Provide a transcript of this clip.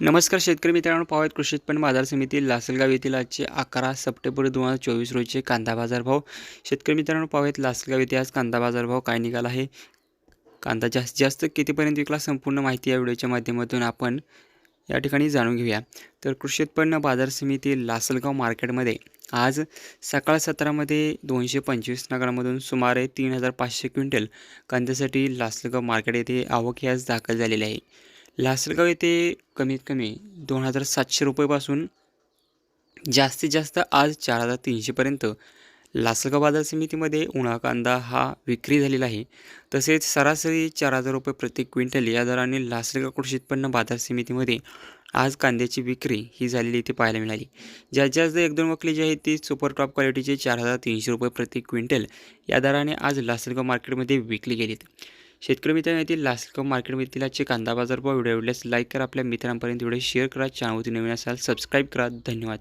नमस्कार शेतकरी मित्रांनो पाहूयात कृषी उत्पन्न बाजार समिती लासलगाव येथील आजचे अकरा सप्टेंबर दोन हजार चोवीस रोजीचे कांदा बाजार भाव. शेतकरी मित्रांनो पाहूयात लासलगाव येथे आज कांदा बाजार भाव काय निघाला आहे? कांदा जास्तीत जास्त कितीपर्यंत विकला? संपूर्ण माहिती या व्हिडिओच्या माध्यमातून आपण या ठिकाणी जाणून घेऊया. तर कृषी उत्पन्न बाजार समिती लासलगाव मार्केटमध्ये आज सकाळ सत्रामध्ये दोनशे पंचवीस नगरामधून सुमारे तीन हजार पाचशे क्विंटल कांद्यासाठी लासलगाव मार्केट येथे आवक ही आज दाखल झालेली आहे. लासलगाव येथे कमीत कमी दोन हजार सातशे रुपयेपासून जास्तीत जास्त आज चार हजार तीनशेपर्यंत लासलगाव बाजार समितीमध्ये उन्हा कांदा हा विक्री झालेला आहे. तसेच सरासरी चार हजार रुपये प्रति क्विंटल या दराने लासलगाव कृषी उत्पन्न बाजार समितीमध्ये आज कांद्याची विक्री ही झालेली इथे पाहायला मिळाली. ज्यात जास्त एक दोन वकली जी आहेत ती सुपर टॉप क्वालिटीचे चार हजार तीनशे रुपये प्रति क्विंटल या दराने आज लासलगाव मार्केटमध्ये विकली गेलीत शेतकरी मित्रांनो येथील लासलगाव मार्केटमधील आजचे कांदा बाजार भाव व्हिडिओ आवडल्यास लाईक करा. आपल्या मित्रांपर्यंत व्हिडिओ शेअर करा. चॅनलवरती नवीन असाल सबस्क्राईब करा. धन्यवाद.